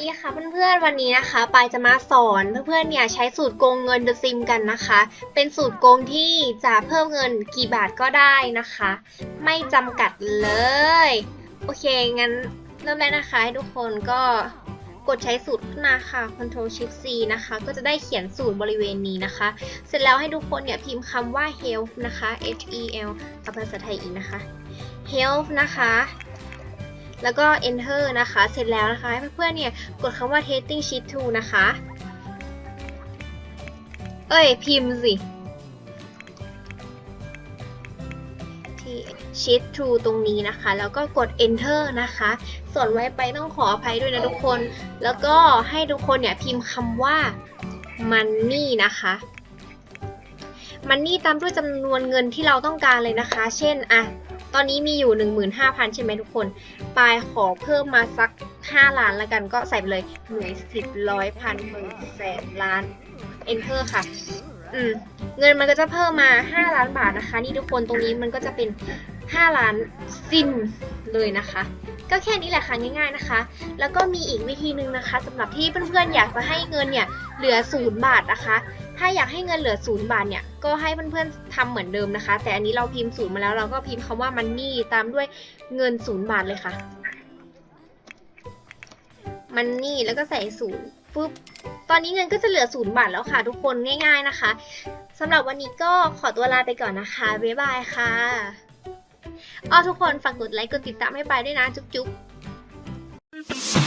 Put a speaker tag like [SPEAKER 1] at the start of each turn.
[SPEAKER 1] ดีค่ะเพื่อนๆวันนี้นะคะปายจะมาสอนเพื่อนๆเนี่ยใช้สูตรโกงเงิน The Sim กันนะคะ เป็นสูตรโกงที่จะเพิ่มเงินกี่บาทก็ได้นะคะ ไม่จำกัดเลย โอเคงั้นเริ่มแรกนะคะให้ทุกคนก็กดใช้สูตรขึ้นมาค่ะ Ctrl Shift C นะคะ ก็จะได้เขียนสูตรบริเวณนี้นะคะ เสร็จแล้วให้ทุกคนเนี่ยพิมพ์คำว่า health นะคะ H E L กับภาษาไทยอีกนะคะ health นะคะ แล้วก็ enter นะคะ เสร็จแล้วนะคะ ให้เพื่อนๆเนี่ยกดคำว่า testing sheet 2 นะคะ เอ้ย พิมพ์สิท sheet 2 ตรงนี้นะคะ แล้วก็กด enter นะคะ ส่วนไว้ไปต้องขออภัยด้วยนะทุกคน แล้วก็ให้ทุกคนเนี่ยพิมพ์คำว่า money นะคะ money ตามด้วยจำนวนเงินที่เราต้องการเลยนะคะ เช่น อะ ตอนนี้มีอยู่ 15,000 ใช่ไหมทุกคน ปายขอเพิ่มมาสัก 5 ล้านแล้วกันก็ใส่ไปเลยหน่วยสิบร้อยพันหมื่นแสนล้าน enter ค่ะ อืม เงินมันก็จะเพิ่มมา 5 ล้านบาทนะคะ นี่ทุกคนตรงนี้มันก็จะเป็น 5 ล้านซิมเลยนะคะ ก็แค่นี้แหละค่ะง่ายๆนะคะ แล้วก็มีอีกวิธีหนึ่งนะคะสำหรับที่เพื่อนๆอยากจะให้เงินเนี่ยเหลือศูนย์บาทนะคะ ถ้าอยากให้เงินเหลือศูนย์บาทเนี่ย ก็ให้เพื่อนๆทำเหมือนเดิมนะคะ แต่อันนี้เราพิมพ์ศูนย์มาแล้วเราก็พิมพ์คำว่า money ตามด้วยเงินศูนย์บาทเลยค่ะ money แล้วก็ใส่ศูนย์ปุ๊บ ตอนนี้เงินก็จะเหลือศูนย์บาทแล้วค่ะ ทุกคนง่าย ๆนะคะสำหรับวันนี้ก็ขอตัวลาไปก่อนนะคะ บ๊ายบายค่ะอ้อทุกคนฝากกดไลค์กดติดตามให้ไปด้วยนะ จุ๊บๆ